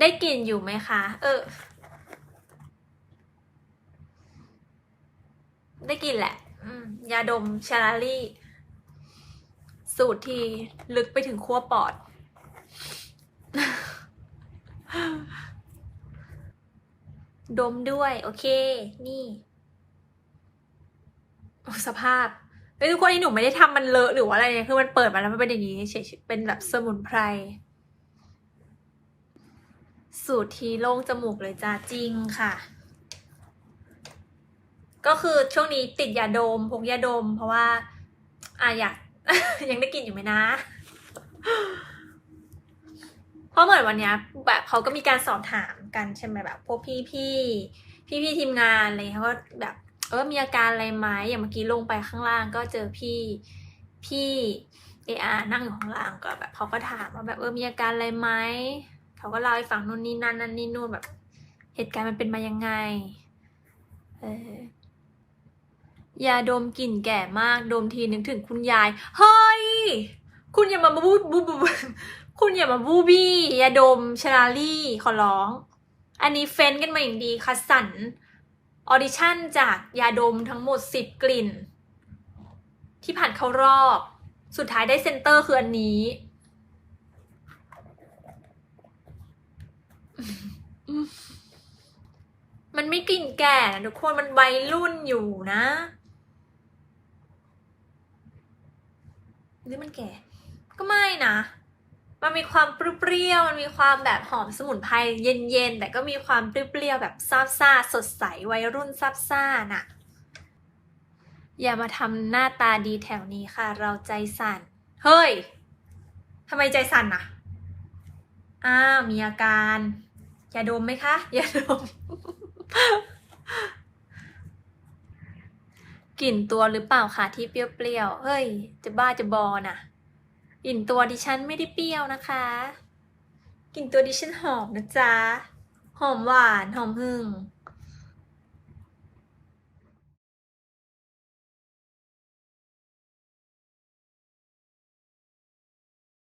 ได้กลิ่นอยู่ไหมคะ เออ ได้กลิ่นแหละยาดมชาลาลี่ สูตรที่ลึกไปถึงขั้วปอด ดมด้วย โอเค นี่โอ้สภาพเฮ้ทุกคนที่หนูไม่ได้ทำมันเลอะหรือว่าอะไรเนี่ยคือมันเปิดมาแล้วมันเป็นอย่างนี้เฉยๆเป็นแบบสมุนไพร สูตรทีโล่งจมูกเลยจ้าจริงค่ะ ก็คือช่วงนี้ติดยาดมพกยาดม เพราะว่าอะอยากยังได้กินอยู่ไหมนะ เพราะเหมือนวันเนี้ยแบบเขาก็มีการสอบถามกันใช่ไหมแบบพวกพี่พี่พี่พี่ทีมงานอะไรเงี้ยเขาก็แบบเออมีอาการอะไรไหมอย่างเมื่อกี้ลงไปข้างล่างก็เจอพี่พี่เออานั่งอยู่ข้างล่างก็แบบเขาก็ถามว่าแบบเออมีอาการอะไรไหม เขาก็เล่าให้ฟังนู่นนี่นั่นนั่นนี่นู่นแบบ เหตุการณ์มันเป็นมายังไง เออยาดมกลิ่นแก่มาก ดมทีนึกถึงคุณยาย เฮ้ย คุณอย่ามาบูบูบูบูคุณอย่ามาบูบี้ยาดมชลาลี่ขอร้อง อันนี้เฟ้นกันมาอย่างดีคัดสรรออดิชั่นจากยาดมทั้งหมดสิบกลิ่น ที่ผ่านเข้ารอบ สุดท้ายได้เซนเตอร์คืออันนี้ มันไม่กลิ่นแก่นะทุกคนมันวัยรุ่นอยู่นะ หรือมันแก่ ก็ไม่นะ มันมีความเปรี้ยว มันมีความแบบหอมสมุนไพรเย็นๆ แต่ก็มีความเปรี้ยวแบบซาบซ่าสดใสวัยรุ่นซาบซ่าน่ะ อย่ามาทำหน้าตาดีแถวนี้ค่ะ เราใจสั่น เฮ้ยทำไมใจสั่นน่ะอ้าวมีอาการ อย่าดมไหมคะ อย่าดม กลิ่นตัวหรือเปล่าคะที่เปรี้ยวๆ เฮ้ย จะบ้าจะบอน่ะ กลิ่นตัวดิฉันไม่ได้เปรี้ยวนะคะ กลิ่นตัวดิฉันหอมนะจ๊ะ หอมหวาน หอมหึ่ง